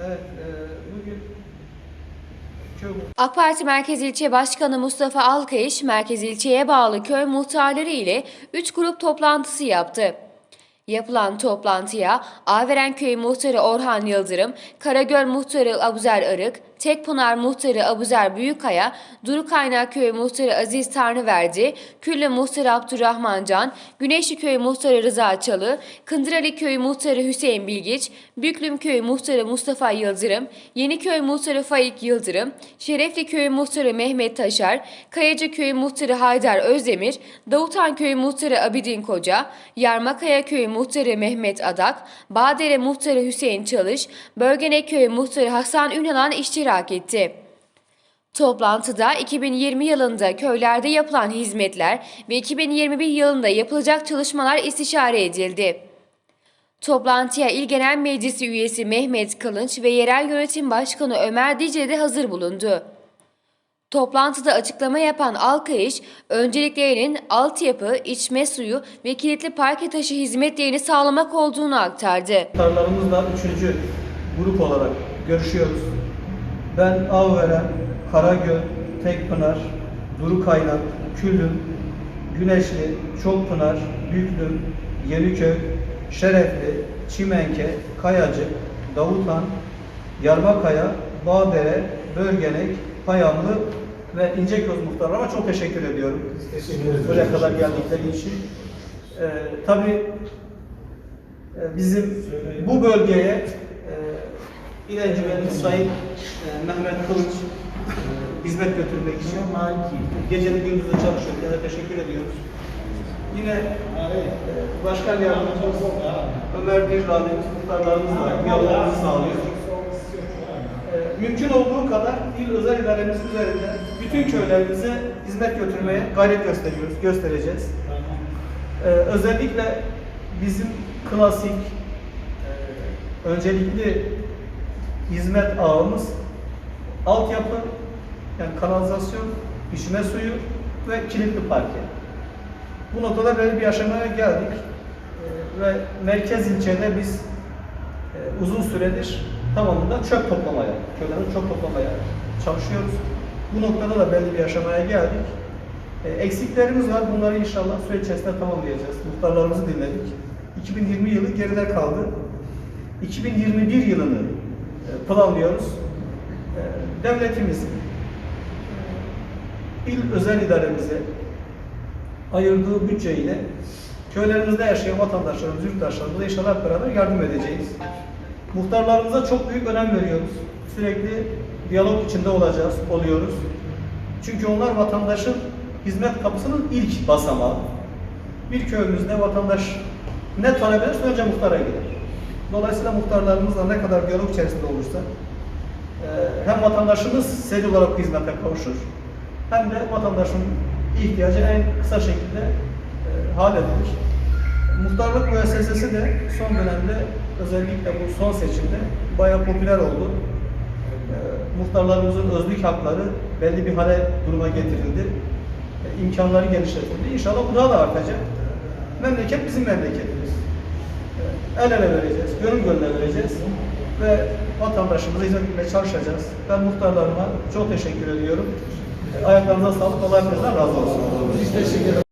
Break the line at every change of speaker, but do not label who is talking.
Evet, e,
AK Parti Merkez İlçe Başkanı Mustafa Alkayış, Merkez İlçe'ye bağlı köy muhtarları ile 3 grup toplantısı yaptı. Yapılan toplantıya Averen Köyü Muhtarı Orhan Yıldırım, Karagöl Muhtarı Abuzer Arık, Tekpınar Muhtarı Abuzer Büyükkaya, Duru Kaynak Köyü Muhtarı Aziz Tanrıverdi, Küllü Muhtarı Abdurrahman Can, Güneşli Köyü Muhtarı Rıza Çalı, Kındırali Köyü Muhtarı Hüseyin Bilgiç, Büklüm Köyü Muhtarı Mustafa Yıldırım, Yeniköy Muhtarı Faik Yıldırım, Şerefli Köyü Muhtarı Mehmet Taşar, Kayacı Köyü Muhtarı Haydar Özdemir, Davutan Köyü Muhtarı Abidin Koca, Yarmakaya Köyü Muhtarı Mehmet Adak, Bağdere Muhtarı Hüseyin Çalış, Bölgenek Köyü Muhtarı Hasan Ünalan iştirak etti. Toplantıda 2020 yılında köylerde yapılan hizmetler ve 2021 yılında yapılacak çalışmalar istişare edildi. Toplantıya İl Genel Meclisi üyesi Mehmet Kılınç ve Yerel Yönetim Başkanı Ömer Dicle de hazır bulundu. Toplantıda açıklama yapan Alkayış, önceliklerinin altyapı, içme suyu ve kilitli parke taşı hizmetlerini sağlamak olduğunu aktardı.
muhtarlarımızla üçüncü grup olarak görüşüyoruz. Ben Avveren, Karagöl, Tekpınar, Duru Kaynak, Küllüm, Güneşli, Çokpınar, Büklüm, Yeniköy, Şerefli, Çimenke, Kayacık, Davutan, Yarbakaya, Bağdere, Bölgenek, Payamlı ve İnceköz muhtarlarıma çok teşekkür ediyorum. Buraya kadar geldikleri için. Ee, tabii e, bizim bu bölgeye e, İl Encümeni'nin Sayın e, Mehmet Kılıç e, hizmet götürmek için geceli gündüzü çalışıyor. Kendine teşekkür ediyoruz. Yine e, Başkan Yardımcımız Ömer Birlali muhtarlarımızla diyalogumuzu sağlıyor. E, mümkün olduğu kadar il özel idaremiz üzerinde bütün köylerimize hizmet götürmeye gayret gösteriyoruz, göstereceğiz. Ee, özellikle bizim klasik e, öncelikli hizmet ağımız altyapı, yani kanalizasyon, içme suyu ve kilitli parke. Bu noktada böyle bir aşamaya geldik Ee, ve merkez ilçede biz e, uzun süredir tamamında çöp toplamaya, köylerin çöp toplamaya çalışıyoruz. Bu noktada da belli bir aşamaya geldik. E, eksiklerimiz var. Bunları inşallah süreç içerisinde tamamlayacağız. Muhtarlarımızı dinledik. 2020 yılı geride kaldı. 2021 yılını e, planlıyoruz. E, devletimiz e, il özel idaremize ayırdığı bütçeyle köylerimizde yaşayan vatandaşlarımız, yurttaşlarımıza inşallah beraber yardım edeceğiz. Muhtarlarımıza çok büyük önem veriyoruz. Sürekli diyalog içinde olacağız, oluyoruz. Çünkü onlar vatandaşın hizmet kapısının ilk basamağı. Bir köyümüzde vatandaş ne talep ederse önce muhtara gider. Dolayısıyla muhtarlarımızla ne kadar diyalog içerisinde olursa e, hem vatandaşımız seri olarak hizmete kavuşur hem de vatandaşın ihtiyacı en kısa şekilde e, halledilir. Muhtarlık müessesesi de son dönemde özellikle bu son seçimde bayağı popüler oldu. E, muhtarlarımızın özlük hakları belli bir hale duruma getirildi. E, imkanları genişletildi. İnşallah bu daha da artacak. Memleket bizim memleketimiz. E, el ele vereceğiz, gönül gönüle vereceğiz ve vatandaşımıza hizmet etmeye çalışacağız. Ben muhtarlarıma çok teşekkür ediyorum. E, Ayaklarınıza sağlık, Allah hepinizden razı olsun. Biz teşekkür ederiz.